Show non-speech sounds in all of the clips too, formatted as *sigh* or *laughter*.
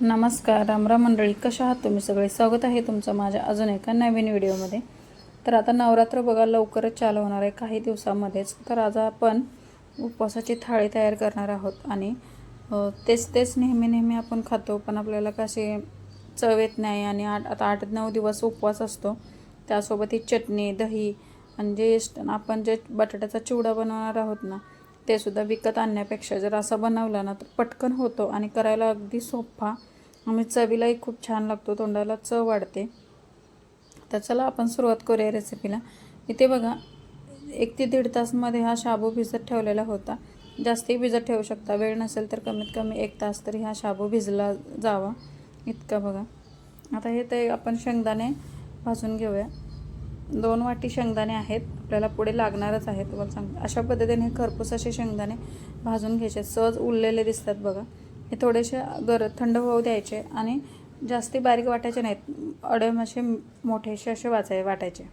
नमस्कार रामराम मंडळी कशा आहात तुम्ही सगळे? स्वागत आहे तुमचं माझ्या अजून एका नवीन व्हिडिओमध्ये. तर आता नवरात्र बघा लवकरच चालू होणार आहे. काही दिवसामध्येच. तर आज आपण उपवासाची थाळी तयार करणार आहोत आणि तेच तेच नेहमी नेहमी आपण खातो पण आपल्याला कसे चव येत नाही आणि आठ आता आठ नऊ दिवस उपवास असतो. त्यासोबत ही चटणी दही आणि जे आपण जे बटाट्याचा चिवडा बनवणार आहोत ना ते सुद्धा विकत आणण्यापेक्षा जर असा बनवला ना तर पटकन होतो आणि करायला अगदी सोपा. आणि चवीलाही खूप छान लागतो तोंडाला चव वाढते. तर चला आपण सुरुवात करूया रेसिपीला इथे बघा एक ते दीड तासमध्ये हा शाबू भिजत ठेवलेला होता. जास्तही भिजत ठेवू शकता. वेळ नसेल तर कमीत कमी एक तास तरी हा शाबू भिजला जावा. इतका बघा. आता हे ते आपण शेंगदाणे भाजून घेऊया. दोन वाटी शेंगदाणे आहेत. आपल्याला पुढे लागणारच आहेत. तुम्हाला सांगते अशा पद्धतीने हे खरपूस असे शेंगदाणे भाजून घ्यायचे सहज उरलेले दिसतात बघा. हे थोडेसे गर थंड होऊ द्यायचे आणि जास्ती बारीक वाटायचे नाहीत. अडम असे मोठेसे असे वाचाय वाटायचे.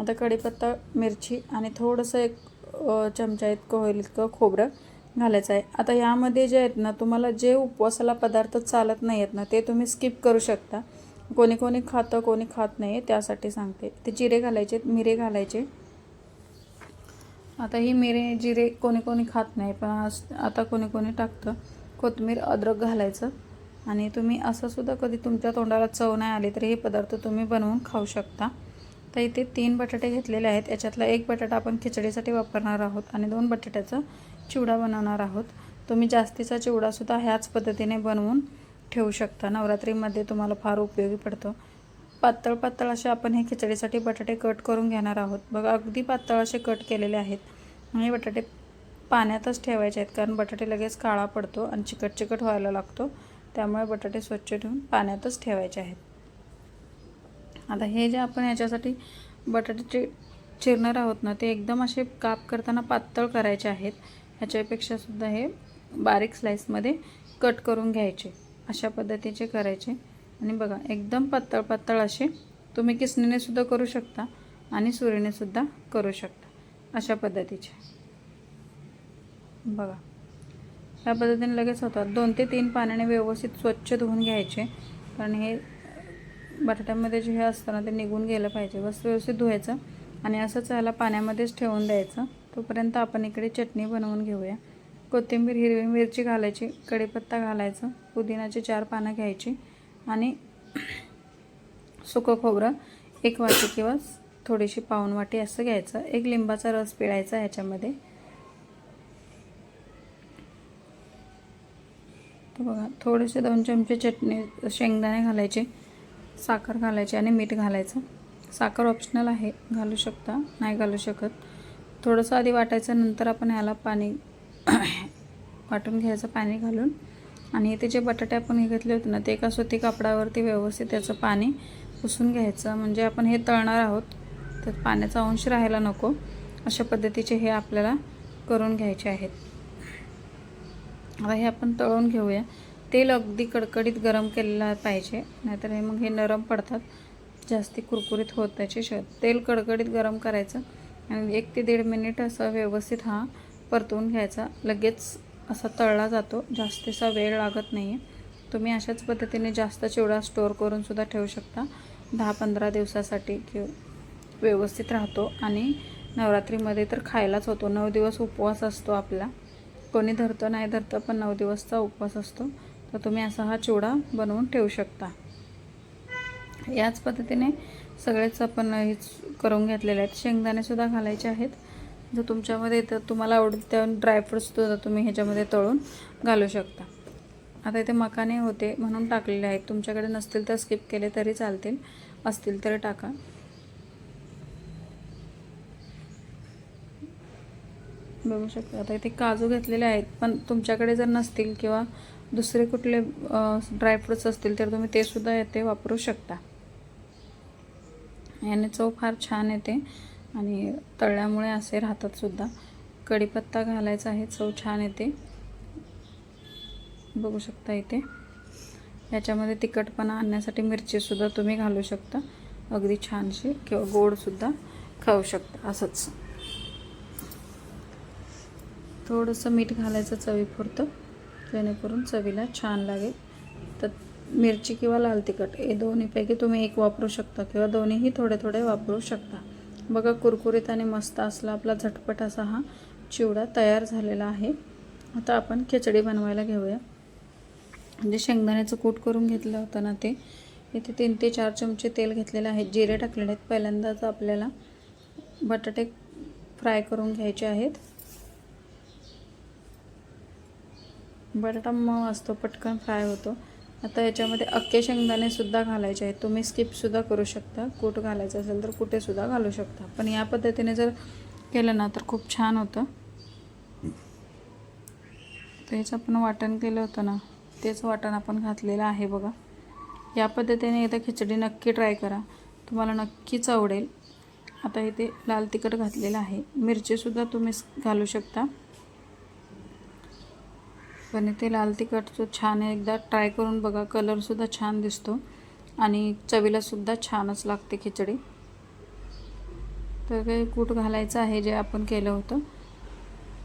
आता कढीपत्ता मिरची आणि थोडंसं एक चमचा इतकं होईल इतकं खोबरं घालायचं आहे. आता यामध्ये जे आहेत ना तुम्हाला जे उपवासाला पदार्थ चालत नाही आहेत ना ते तुम्ही स्किप करू शकता. कोणी कोणी खातं कोणी खात नाही त्यासाठी सांगते. ते जिरे घालायचे मिरे घालायचे. आता ही मिरे जिरे कोणी कोणी खात नाही पण आता कोणी कोणी टाकतं. कोथिंबीर अद्रक घालायचं. आणि तुम्ही असं सुद्धा कधी तुमच्या तोंडाला चव नाही आली तरी हे पदार्थ तुम्ही बनवून खाऊ शकता. तर इथे तीन बटाटे घेतलेले आहेत. याच्यातला एक बटाटा आपण खिचडीसाठी वापरणार आहोत आणि दोन बटाट्याचा चिवडा बनवणार आहोत. तुम्ही जास्तीचा चिवडासुद्धा ह्याच पद्धतीने बनवून ठेवू शकता. नवरात्रीमध्ये तुम्हाला फार उपयोगी पडतो. पातळ पातळ असे आपण हे खिचडीसाठी बटाटे कट करून घेणार आहोत. बघा अगदी पातळ असे कट केलेले आहेत. आणि बटाटे पाण्यातच ठेवायचे आहेत कारण बटाटे लगेच काळा पडतो आणि चिकट चिकट व्हायला लागतो. त्यामुळे बटाटे स्वच्छ ठेवून पाण्यातच ठेवायचे आहेत. आता हे जे आपण याच्यासाठी बटाटे चिरणार आहोत ना ते एकदम असे काप करताना पातळ करायचे आहेत. ह्याच्यापेक्षा सुद्धा हे बारीक स्लाईसमध्ये कट करून घ्यायचे. अशा पद्धतीचे करायचे. आणि बघा एकदम पातळ पातळ असे तुम्ही किसणीने सुद्धा करू शकता आणि सुरीने सुद्धा करू शकता. अशा पद्धतीचे. बघा ह्या पद्धतीने लगेच होतात. दोन ते तीन पाण्याने व्यवस्थित स्वच्छ धुवून घ्यायचे. कारण हे बटाट्यामध्ये जे हे असतं ना ते निघून गेलं पाहिजे. बस व्यवस्थित धुवायचं आणि असंच ह्याला पाण्यामध्येच ठेवून द्यायचं. तोपर्यंत आपण इकडे चटणी बनवून घेऊया. कोथिंबीर हिरवी मिरची घालायची कढीपत्ता घालायचं पुदिनाची चार पानं घ्यायची आणि सुकं खोबरं एक वाटी किंवा थोडीशी पाऊण वाटी असं घ्यायचं. एक लिंबाचा रस पिळायचा ह्याच्यामध्ये. बघा थोडेसे दोन चमचे चटणी शेंगदाणे घालायचे साखर घालायची आणि मीठ घालायचं. साखर ऑप्शनल आहे घालू शकता नाही घालू शकत. थोडंसं आधी वाटायचं नंतर आपण ह्याला पाणी *coughs* वाटून घ्यायचं पाणी घालून. आणि इथे जे बटाटे आपण हे घेतले होते ना ते एका सुती कापडावरती व्यवस्थित त्याचं पाणी पुसून घ्यायचं. म्हणजे आपण हे तळणार आहोत तर पाण्याचा अंश राहायला नको. अशा पद्धतीचे हे आपल्याला करून घ्यायचे आहेत. आता हे आपण तळून घेऊया. तेल अगदी कडकडीत गरम केलेलं पाहिजे नाहीतर हे मग हे नरम पडतात. जास्ती कुरकुरीत होत त्याचे श तेल कडकडीत गरम करायचं. आणि एक ते दीड मिनिट असं व्यवस्थित हा परतवून घ्यायचा. लगेच असा तळला जातो. जास्तीचा वेळ लागत नाही आहे तुम्ही अशाच पद्धतीने जास्त चिवडा स्टोअर करूनसुद्धा ठेवू शकता. दहा पंधरा दिवसासाठी किंवा व्यवस्थित राहतो. आणि नवरात्रीमध्ये तर खायलाच होतो. नऊ दिवस उपवास असतो आपला. कोणी धरतं नाही धरतं पण नऊ दिवसचा उपवास असतो. तर तुम्ही असा हा चिवडा बनवून ठेवू शकता. याच पद्धतीने सगळेच आपण हेच करून घेतलेले आहेत. शेंगदाणेसुद्धा घालायचे आहेत. जर तुमच्यामध्ये तर तुम्हाला आवडते त्या ड्रायफ्रूट्ससुद्धा तुम्ही ह्याच्यामध्ये तळून घालू शकता. आता इथे मकाने होते म्हणून टाकलेले आहेत. तुमच्याकडे नसतील तर स्किप केले तरी चालतील. असतील तर टाका. बघू शकता. आता इथे काजू घेतलेले आहेत. पण तुमच्याकडे जर नसतील किंवा दुसरे कुठले ड्रायफ्रुट्स असतील तर तुम्ही ते सुद्धा येथे वापरू शकता. याने चव फार छान येते. आणि तळल्यामुळे असे राहतात सुद्धा. कढीपत्ता घालायचा आहे चव छान येते. बघू शकता इथे. याच्यामध्ये तिखटपणा आणण्यासाठी मिरचीसुद्धा तुम्ही घालू शकता. अगदी छानशी किंवा गोडसुद्धा खाऊ शकता असंच. थोडंसं मीठ घालायचं चवीपुरतं जेणेकरून चवीला छान लागेल. तर मिरची किंवा लाल तिखट हे दोन्हीपैकी तुम्ही एक वापरू शकता किंवा दोन्हीही थोडे थोडे वापरू शकता. बघा कुरकुरीत आणि मस्त असला आपला झटपट असा हा चिवडा तयार झालेला आहे. आता आपण खिचडी बनवायला घेऊया. म्हणजे शेंगदाण्याचं कूट करून घेतलं होतं ना ते. इथे तीन ते चार चमचे तेल घेतलेले आहेत जिरे टाकलेले आहेत. पहिल्यांदाच आपल्याला बटाटे फ्राय करून घ्यायचे आहेत. बटाटा मऊ असतो पटकन फ्राय होतो. आता याच्यामध्ये अख्खे शेंगदाणेसुद्धा घालायचे आहेत. तुम्ही स्किपसुद्धा करू शकता. कूट घालायचं असेल तर कुठेसुद्धा घालू शकता. पण या पद्धतीने जर केलं ना तर खूप छान होतं. तेच आपण वाटण केलं होतं ना तेच वाटण आपण घातलेलं आहे बघा. या पद्धतीने इथं खिचडी नक्की ट्राय करा. तुम्हाला नक्कीच आवडेल. आता इथे लाल तिखट घातलेलं आहे. मिरचीसुद्धा तुम्ही घालू शकता. पण इथे लाल तिखटचं छान आहे. एकदा ट्राय करून बघा. कलरसुद्धा छान दिसतो. आणि चवीलासुद्धा छानच लागते खिचडी. तर काही कूट घालायचं आहे जे आपण केलं होतं.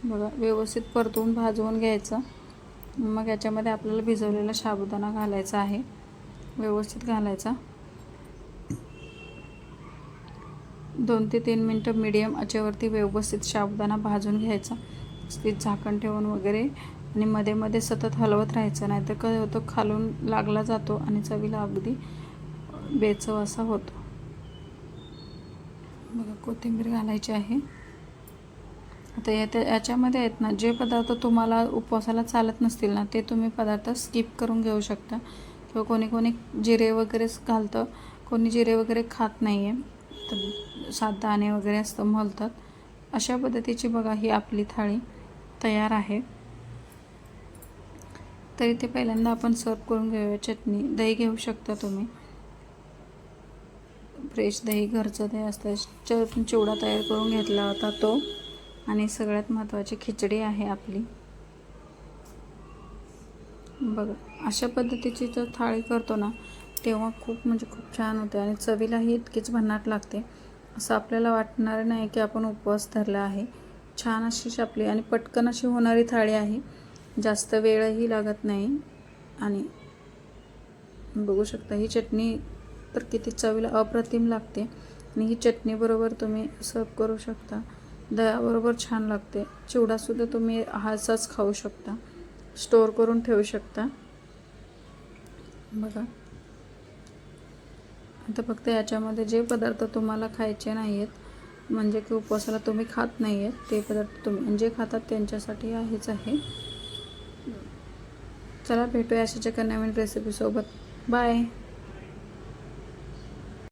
बघा व्यवस्थित परतवून भाजवून घ्यायचं. मग याच्यामध्ये आपल्याला भिजवलेला साबुदाणा घालायचा आहे. व्यवस्थित घालायचा. दोन ते तीन मिनटं मीडियम आचेवरती व्यवस्थित साबुदाणा भाजून घ्यायचा. झाकण ठेवून वगैरे आणि मध्ये मध्ये सतत हलवत राहायचं नाही तर काय होतं खालून लागला जातो आणि चवीला अगदी बेचव असा होतो. बघा कोथिंबीर घालायची आहे. आता या याच्यामध्ये आहेत ना जे पदार्थ तुम्हाला उपवासाला चालत नसतील ना ते तुम्ही पदार्थ स्किप करून घेऊ शकता. किंवा कोणी कोणी जिरे वगैरे घालतं कोणी जिरे वगैरे खात नाही आहे तर सात दाणे वगैरे असतं म्हणतात अशा पद्धतीची बघा ही आपली थाळी तयार आहे. तर इथे पहिल्यांदा आपण सर्व करून घेऊया. चटणी दही घेऊ शकता तुम्ही. फ्रेश दही घरचं दही असतं. च चिवडा तयार करून घेतला होता तो. आणि सगळ्यात महत्त्वाची खिचडी आहे आपली. बघा अशा पद्धतीची जर थाळी करतो ना तेव्हा खूप म्हणजे खूप छान होते. आणि चवीलाही इतकीच भन्नाट लागते. असं आपल्याला वाटणार नाही की आपण उपवास धरला आहे. छान अशीच आपली आणि पटकन अशी होणारी थाळी आहे. जास्त वेळही लागत नाही. आणि बघू शकता ही चटणी तर किती चवीला अप्रतिम लागते. आणि ही चटणीबरोबर तुम्ही सर्व करू शकता. दह्याबरोबर छान लागते. चिवडासुद्धा तुम्ही हाचाच खाऊ शकता. स्टोअर करून ठेवू शकता. बघा. आता फक्त याच्यामध्ये जे पदार्थ तुम्हाला खायचे नाही आहेत म्हणजे की उपवासाला तुम्ही खात नाही आहेत ते पदार्थ तुम्ही जे खातात त्यांच्यासाठी आहेच आहे. चला भेटूया अशाच्या नवीन रेसिपीसोबत बाय